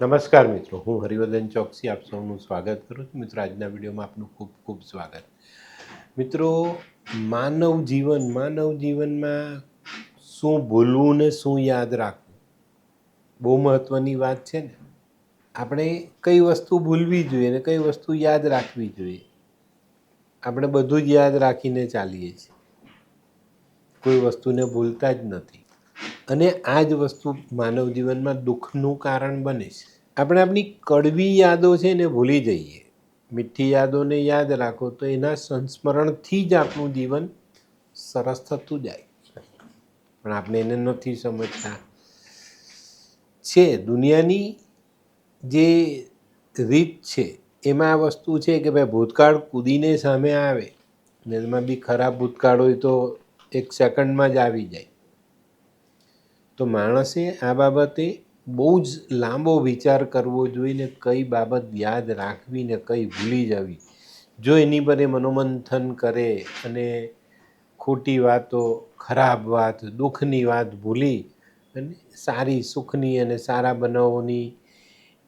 નમસ્કાર મિત્રો, હું હરિવર્ધન ચોકસી, આપ સૌનું સ્વાગત કરું છું. મિત્રો, આજના વિડીયોમાં આપનું ખૂબ ખૂબ સ્વાગત. મિત્રો, માનવ જીવન, માનવ જીવનમાં શું ભૂલવું ને શું યાદ રાખવું? બહુ મહત્ત્વની વાત છે ને. આપણે કઈ વસ્તુ ભૂલવી જોઈએ ને કઈ વસ્તુ યાદ રાખવી જોઈએ? આપણે બધું જ યાદ રાખીને ચાલીએ છીએ. કોઈ વસ્તુને ભૂલતા જ નથી. અને આ જ વસ્તુ માનવ જીવનમાં દુઃખનું કારણ બને છે. આપણે આપણી કડવી યાદો છે એને ભૂલી જઈએ. મીઠી યાદોને યાદ રાખો તો એના સંસ્મરણથી જ આપણું જીવન સરસ થતું જાય. પણ આપણે એને નથી સમજતા. છે, દુનિયાની જે રીત છે, એમાં આ વસ્તુ છે કે ભાઈ ભૂતકાળ કૂદીને સામે આવે ને એમાં બી ખરાબ ભૂતકાળ હોય તો એક સેકન્ડમાં જ આવી જાય. તો માણસે આ બાબતે બહુ જ લાંબો વિચાર કરવો જોઈએ ને કઈ બાબત યાદ રાખવી ને કઈ ભૂલી જવી. જો એની પર એ મનોમંથન કરે અને ખોટી વાતો, ખરાબ વાત, દુઃખની વાત ભૂલી અને સારી, સુખની અને સારા બનાવોની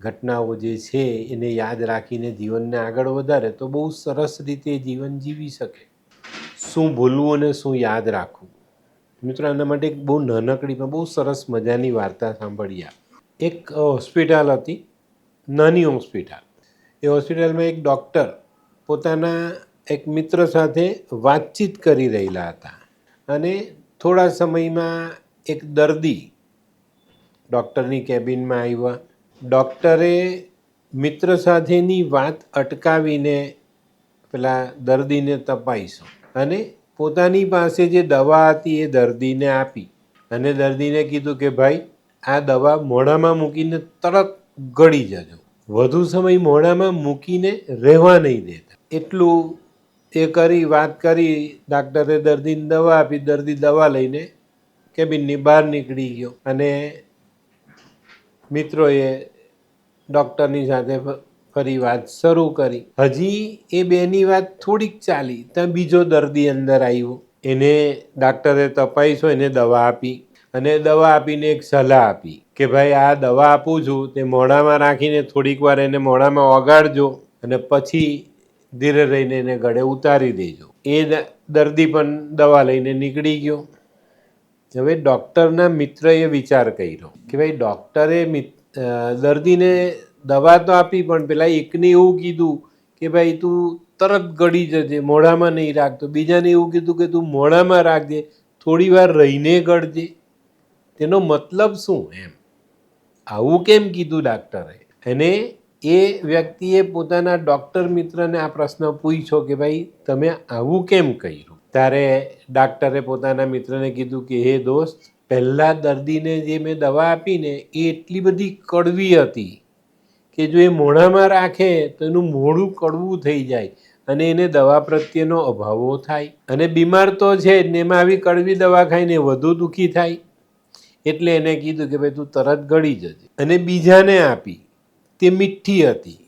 ઘટનાઓ જે છે એને યાદ રાખીને જીવનને આગળ વધારે તો બહુ સરસ રીતે જીવન જીવી શકે. શું ભૂલવું અને શું યાદ રાખવું? મિત્રો આના માટે એક બહુ નાનકડી પણ બહુ સરસ મજાની વાર્તા સાંભળી એક હોસ્પિટલ હતી, નાની હોસ્પિટલ. એ હોસ્પિટલમાં એક ડૉક્ટર પોતાના એક મિત્ર સાથે વાતચીત કરી રહેલા હતા અને થોડા સમયમાં એક દર્દી ડૉક્ટરની કેબિનમાં આવ્યા. ડૉક્ટરે મિત્ર સાથેની વાત અટકાવીને પેલા દર્દીને તપાઈશું અને પોતાની પાસે જે દવા હતી એ દર્દીને આપી અને દર્દીને કીધું કે ભાઈ, આ દવા મોઢામાં મૂકીને તરત ગળી જજો. વધુ સમય મોઢામાં મૂકીને રહેવા નહીં દેતા. એટલું એ કરી, વાત કરી, ડાક્ટરે દર્દીને દવા આપી, દર્દી દવા લઈને કેબિનની બહાર નીકળી ગયો. અને મિત્રોએ ડૉક્ટરની સાથે ફરી વાત શરૂ કરી. હજી એ બેની વાત થોડીક ચાલી. ત્યાં બીજો દર્દી અંદર આવ્યો. એને ડાક્ટરે તપાઈશો એને દવા આપી. અને દવા આપીને એક સલાહ આપી કે ભાઈ, આ દવા આપું છું. તે મોઢામાં રાખીને થોડીક વાર એને મોઢામાં ઓગાળજો અને પછી ધીરે રહીને એને ગળે ઉતારી દેજો. એ દર્દી પણ દવા લઈને નીકળી ગયો. હવે ડૉક્ટરના મિત્રએ વિચાર કર્યો કે ભાઈ, ડૉક્ટરે દર્દીને દવા તો આપી, પણ પેલા એકને એવું કીધું કે ભાઈ તું તરત ગળી જજે, મોઢામાં નહીં રાખતો બીજાને એવું કીધું કે તું મોઢામાં રાખજે થોડી વાર રહીને ગળજે. તેનો મતલબ શું એમ? આવું કેમ કીધું ડાક્ટરે? અને એ વ્યક્તિએ પોતાના ડૉક્ટર મિત્રને આ પ્રશ્ન પૂછ્યો કે ભાઈ, તમે આવું કેમ કર્યું? ત્યારે ડાક્ટરે પોતાના મિત્રને કીધું કે, હે દોસ્ત, પહેલાં દર્દીને જે મેં દવા આપીને, એ એટલી બધી કડવી હતી કે જો એ મોઢામાં રાખે તો એનું મોઢું કડવું થઈ જાય અને એને દવા પ્રત્યેનો અભાવો થાય. અને બીમાર તો છે જ ને એમાં આવી કડવી દવા ખાઈને વધુ દુઃખી થાય. એટલે એને કીધું કે ભાઈ તું તરત ગળી જજે. અને બીજાને આપી. તે મીઠી હતી.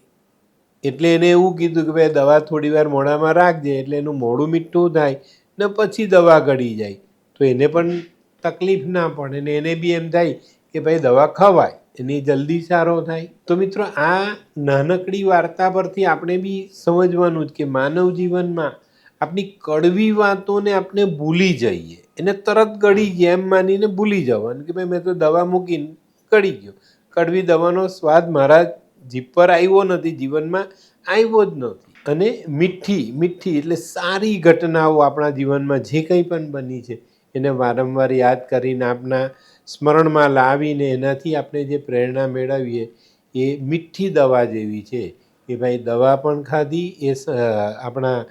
એટલે એને એવું કીધું કે ભાઈ દવા થોડી વાર મોઢામાં રાખજે એટલે એનું મોઢું મીઠું થાય ને પછી દવા ગળી જાય. તો એને પણ તકલીફ ના પડે ને એને બી એમ થાય કે ભાઈ દવા ખવાય. એની જલ્દી સારો થાય. તો મિત્રો, આ નાનકડી વાર્તા પરથી આપણે બી સમજવાનું જ કે માનવ જીવનમાં આપણી કડવી વાતોને આપણે ભૂલી જઈએ. એને તરત ગળી ગયા એમ માનીને ભૂલી જવાનું કે ભાઈ મેં તો દવા મૂકીને ગળી ગયો. કડવી દવાનો સ્વાદ મારા જીભ પર આવ્યો નથી, જીવનમાં આવ્યો જ નથી. અને મીઠી મીઠી એટલે સારી ઘટનાઓ આપણા જીવનમાં જે કંઈ પણ બની છે, એને વારંવાર યાદ કરીને આપણા સ્મરણમાં લાવીને એનાથી આપણે જે પ્રેરણા મેળવીએ, એ મીઠી દવા જેવી છે. કે ભાઈ દવા પણ ખાધી, એ આપણા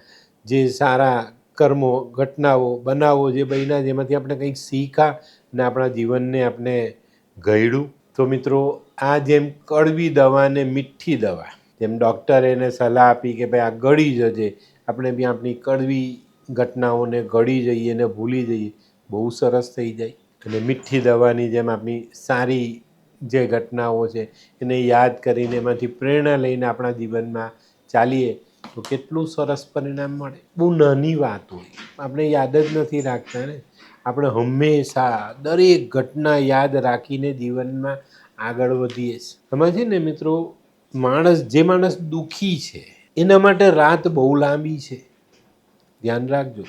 જે સારા કર્મો, ઘટનાઓ, બનાવો જે બન્યા, જેમાંથી આપણે કંઈક શીખા અને આપણા જીવનને આપણે ઘડ્યું. તો મિત્રો, આ જેમ કડવી દવા ને મીઠી દવા, જેમ ડૉક્ટરે એને સલાહ આપી કે ભાઈ આ ગળી જજે, આપણે બી આપણી કડવી ઘટનાઓને ગળી જઈએ ને ભૂલી જઈએ, બહુ સરસ થઈ જાય. અને મીઠી દવાની જેમ આપણી સારી જે ઘટનાઓ છે, એને યાદ કરીને એમાંથી પ્રેરણા લઈને આપણા જીવનમાં ચાલીએ, તો કેટલું સરસ પરિણામ મળે. બહુ નાની વાત હોય. આપણે યાદ જ નથી રાખતા ને. આપણે હંમેશા દરેક ઘટના યાદ રાખીને જીવનમાં આગળ વધીએ છીએ. સમજીએ ને મિત્રો, માણસ, જે માણસ દુઃખી છે, એના માટે રાત બહુ લાંબી છે. ધ્યાન રાખજો.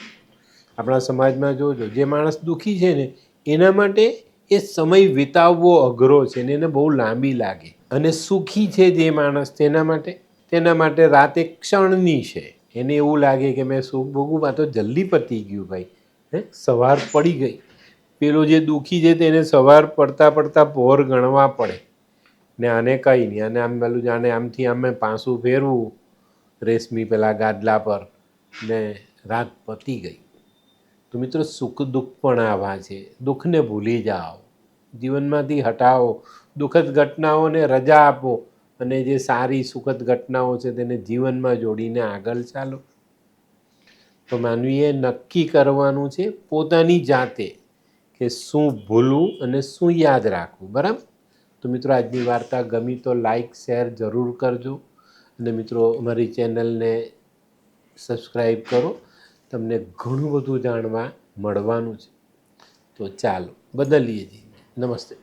આપણા સમાજમાં જોજો, જે માણસ દુઃખી છે ને એના માટે એ સમય વિતાવવો અઘરો છે ને એને બહુ લાંબી લાગે. અને સુખી છે જે માણસ તેના માટે તેના માટે રાત ક્ષણની છે. એને એવું લાગે કે મેં સુખ, ભોગવું, આ તો જલ્દી પતી ગયું ભાઈ. હે? સવાર પડી ગઈ. પેલો જે દુઃખી છે તેને સવાર પડતા પડતા પહોર ગણવા પડે. ને આને કંઈ નહીં. અને આમ પેલું જાણે આમથી આમે પાસું ફેરવું. રેશમી પેલા ગાદલા પર. ને રાત પતી ગઈ. તો મિત્રો, સુખ દુઃખ પણ આવા છે. દુઃખને ભૂલી જાઓ. જીવનમાંથી હટાવો. દુઃખદ ઘટનાઓને રજા આપો અને જે સારી સુખદ ઘટનાઓ છે તેને જીવનમાં જોડીને આગળ ચાલો. તો માનવીએ નક્કી કરવાનું છે પોતાની જાતે કે શું ભૂલવું અને શું યાદ રાખવું. બરાબર? તો મિત્રો, આજની વાર્તા ગમી તો લાઈક, શેર જરૂર કરજો. અને મિત્રો, અમારી ચેનલને સબસ્ક્રાઈબ કરો. તમને ઘણું બધું જાણવા મળવાનું છે. તો ચાલો બદલીએ જી નમસ્તે.